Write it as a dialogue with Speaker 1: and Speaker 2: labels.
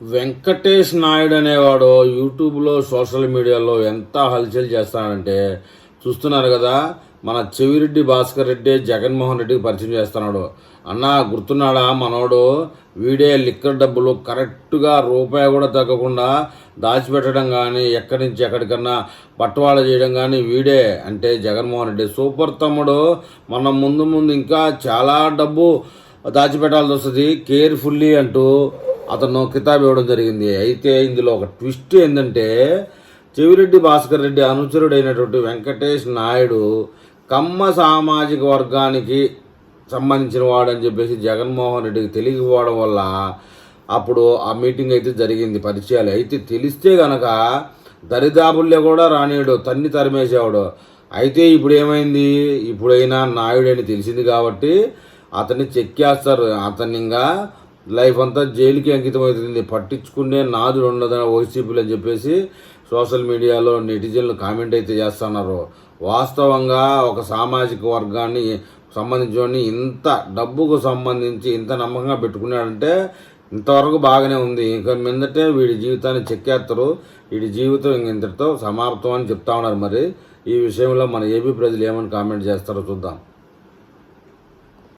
Speaker 1: వెంకటేష్ నాయుడు అనేవాడు యూట్యూబ్లో సోషల్ మీడియాలో ఎంత హల్చల్ చేస్తాడంటే చూస్తున్నారు కదా మన చెవిరెడ్డి భాస్కర్ రెడ్డి జగన్మోహన్ రెడ్డికి పరిచయం చేస్తున్నాడు. అన్న గుర్తున్నాడా మనోడు? వీడే లిక్కర్ డబ్బులు కరెక్ట్గా రూపాయి కూడా తగ్గకుండా దాచిపెట్టడం కానీ ఎక్కడి నుంచి ఎక్కడికన్నా పట్టువాళ్ళ చేయడం కానీ వీడే. అంటే జగన్మోహన్ రెడ్డి సూపర్ తమ్ముడు. మనం ముందు ముందు ఇంకా చాలా డబ్బు దాచిపెట్టాల్సి వస్తుంది. కేర్ఫుల్లీ అంటూ అతను కితాబ్ ఇవ్వడం జరిగింది. అయితే ఇందులో ఒక ట్విస్ట్ ఏంటంటే చెవిరెడ్డి భాస్కర్ రెడ్డి అనుచరుడైనటువంటి వెంకటేష్ నాయుడు కమ్మ సామాజిక వర్గానికి సంబంధించిన వాడని చెప్పేసి జగన్మోహన్ రెడ్డికి తెలియకపోవడం వల్ల అప్పుడు ఆ మీటింగ్ అయితే జరిగింది పరిచయాలు. అయితే తెలిస్తే గనక దరిదాపుల్లో కూడా రానియడు తన్ని తరిమేసేవాడు. అయితే ఇప్పుడు ఏమైంది? ఇప్పుడైనా నాయుడు అని తెలిసింది కాబట్టి అతన్ని చెక్కేస్తారు. అతన్ని ఇంకా లైఫ్ అంతా జైలుకి అంకితం అవుతుంది పట్టించుకునే నాదుడు ఉండదని వైసీపీలు అని చెప్పేసి సోషల్ మీడియాలో నెటిజన్లు కామెంట్ అయితే చేస్తున్నారు. వాస్తవంగా ఒక సామాజిక వర్గాన్ని సంబంధించి ఇంత డబ్బుకు సంబంధించి ఇంత నమ్మకంగా పెట్టుకున్నాడంటే ఇంతవరకు బాగానే ఉంది. ఇంకా మీదటే వీడి జీవితాన్ని చెక్కేస్తారు. వీడి జీవితం ఇంక ఇంతటితో సమాప్తం అని చెప్తా ఉన్నారు మరి. ఈ విషయంలో మన ఏపీ ప్రజలు ఏమని కామెంట్ చేస్తారో చూద్దాం.